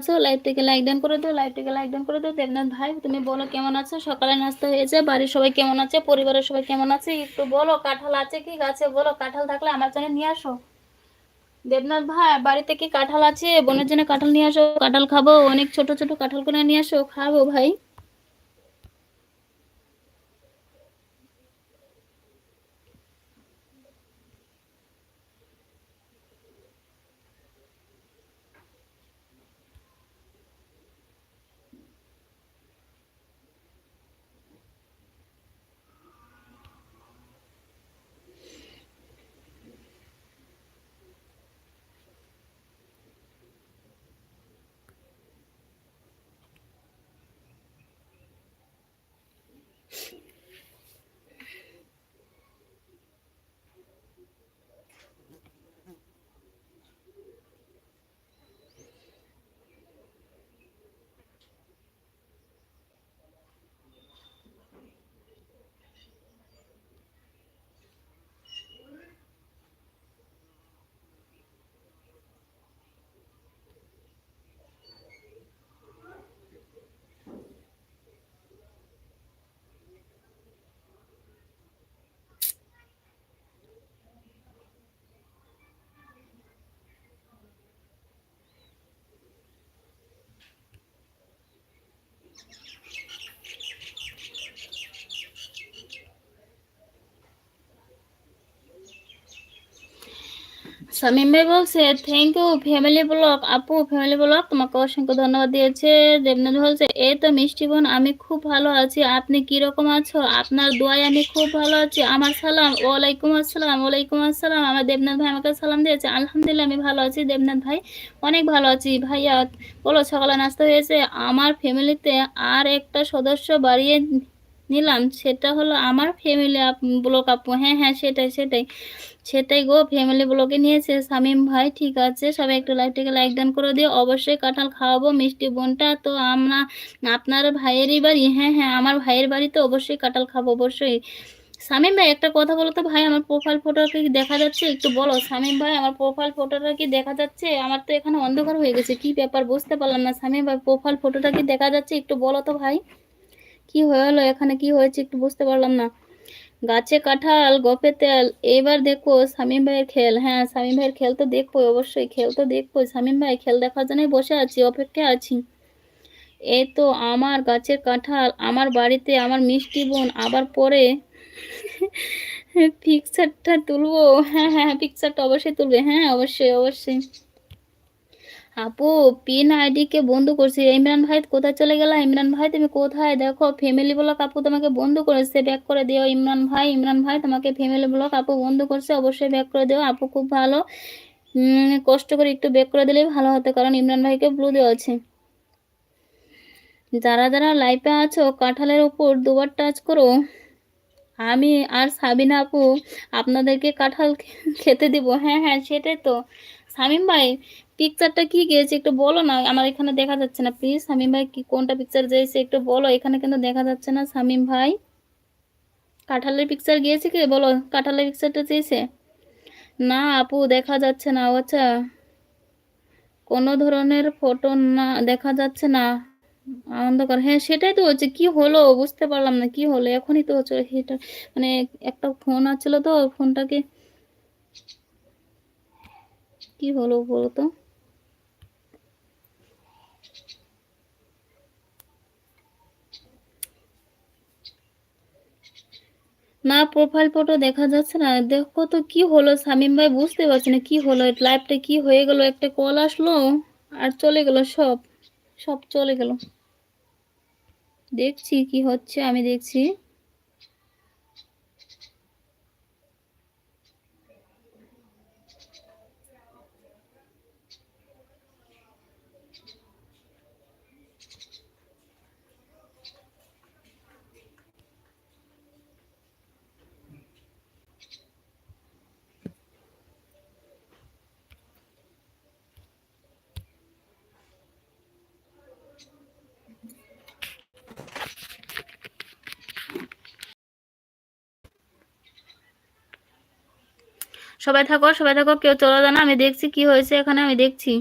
আছো? লাইভটিকে লাইক করে দাও লাইভটিকে লাইক করে দাও। দেবনাথ ভাই, তুমি বলো কেমন আছো? সকালে নাস্তা হয়েছে বাড়ির সবাই কেমন আছে? পরিবারের সবাই কেমন আছে? একটু বলো, কাঁঠাল আছে কি গাছে? বলো, কাঁঠাল থাকলে আমার জন্য নিয়ে আসো। দেবনাথ ভাই, বাড়িতে কি কাঁঠাল আছে? বোনের জন্য কাঁঠাল নিয়ে আসো, কাঁঠাল খাব, অনেক ছোট ছোট কাঁঠাল করে নিয়ে আসো, খাব ভাই। বলছে থ্যাংক ইউ ফ্যামিলি ব্লগ আপু ফ্যামিলি ব্লগ তোমাকে অসংখ্য ধন্যবাদ দিয়েছে। দেবনাথ বলছে, এই তো মিষ্টি বোন, আমি খুব ভালো আছি। আপনি কি রকম আছো? আপনার দোয়ায় আমি খুব ভালো আছি। আমার সালাম, ওয়ালাইকুম আসসালাম ওয়ালাইকুম আসসালাম। আমার দেবনাথ ভাই আমাকে সালাম দিয়েছে। আলহামদুলিল্লাহ, আমি ভালো আছি। দেবনাথ ভাই, অনেক ভালো আছি। ভাইয়া, বলো, সকালে নাস্তা হয়েছে? আমার ফ্যামিলিতে আর একটা সদস্য বাড়িয়ে নিলাম সেটা হলো আমার ফ্যামিলি ব্লক আপু হ্যাঁ হ্যাঁ সেটাই সেটাই। সেটাই গো ফ্যামিলি ব্লকে নিয়েছে শামিম ভাই, ঠিক আছে, সবাই একটু লাইভটাকে লাইক ডান করে দিও। অবশ্যই কাঁঠাল খাওয়াবো, মিষ্টি বোনটা, তো আমরা, আপনার ভাইয়েরই বাড়ি হ্যাঁ হ্যাঁ আমার ভাইয়ের বাড়িতে অবশ্যই কাঁঠাল খাব, অবশ্যই। শামিম ভাই, একটা কথা বলো তো ভাই, আমার প্রোফাইল ফটোটা কি দেখা যাচ্ছে? একটু বলো, শামিম ভাই, আমার প্রোফাইল ফটোটা কি দেখা যাচ্ছে? আমার তো এখানে অন্ধকার হয়ে গেছে, কি ব্যাপার? বুঝতে পারলাম না, শামিম ভাই প্রোফাইল ফটোটা কি দেখা যাচ্ছে? একটু বলো তো ভাই। কি হলো? এখানে কি হয়েছে একটু বুঝতে পারলাম না। গাছে কাঁঠাল, গপে তেল এবার দেখো শামীম ভাইয়ের খেল। হ্যাঁ শামীম ভাইয়ের খেল তো দেখব অবশ্যই খেল তো দেখব শামীম ভাই খেল দেখার জন্যই বসে আছি অপেক্ষা আছি। এই তো আমার গাছের কাঁঠাল, আমার বাড়িতে আমার মিষ্টি বোন, আবার পরে পিকচারটা তুলবো। হ্যাঁ হ্যাঁ পিকচারটা অবশ্যই তুলবে। হ্যাঁ অবশ্যই অবশ্যই। আপু, পিন আইডি কে বন্ধ করছি। ইমরান ভাই কোথায় চলে গেল? ইমরান ভাই, তুমি কোথায়? দেখো ফ্যামিলি ব্লক আপু তোমাকে বন্ধ করেছে ব্যাক করে দিও। ইমরান ভাই ইমরান ভাই, তোমাকে ফ্যামিলি ব্লক আপু বন্ধ করছে, অবশ্যই ব্যাক করে দিও। আপু খুব ভালো। কষ্ট করে একটু ব্যাক করে দিলেই ভালো হতো, কারণ ইমরান ভাইকে ব্লু দেওয়া আছে যারা যারা লাইফে আছো, কাঁঠালের উপর দুবার টাচ করো। আমি আর সাবিনা আপু, আপনাদেরকে কাঁঠাল খেতে দিব। হ্যাঁ হ্যাঁ সেটাই তো। সামিম ভাই পিকচারটা কি গিয়েছে একটু বলো না, আমার এখানে দেখা যাচ্ছে না। প্লিজ সামিম ভাই, কি কোনটা পিকচার গিয়েছে একটু বলো, এখানে কিন্তু দেখা যাচ্ছে না সামিম ভাই। কাঁঠালের পিকচার গিয়েছে কি? বলো, কাঁঠালের পিকচারটা চেয়েছে না আপু, দেখা যাচ্ছে না আচ্ছা। কোনো ধরনের ফটো না, দেখা যাচ্ছে না। অন্ধকার। হ্যাঁ সেটাই তো হচ্ছে, কি হলো? বুঝতে পারলাম না, কি হলো? এখনই তো হচ্ছে, এটা মানে একটা ফোন আছিল তো ফোনটাকে কি হলো বলো তো? না প্রোফাইল ফটো দেখা যাচ্ছে না। দেখো তো কি হলো? শামিম ভাই বুঝতে পারছি না কি হলো? লাইভটা কি হয়ে গেল? একটা কল আসলো আর চলে গেল সব। সব চলে গেল। দেখছি কি হচ্ছে, আমি দেখছি। সবাই থাকো সবাই থাকো, কেউ চলে যায় না, আমি দেখছি কি হয়েছে এখানে, আমি দেখছি।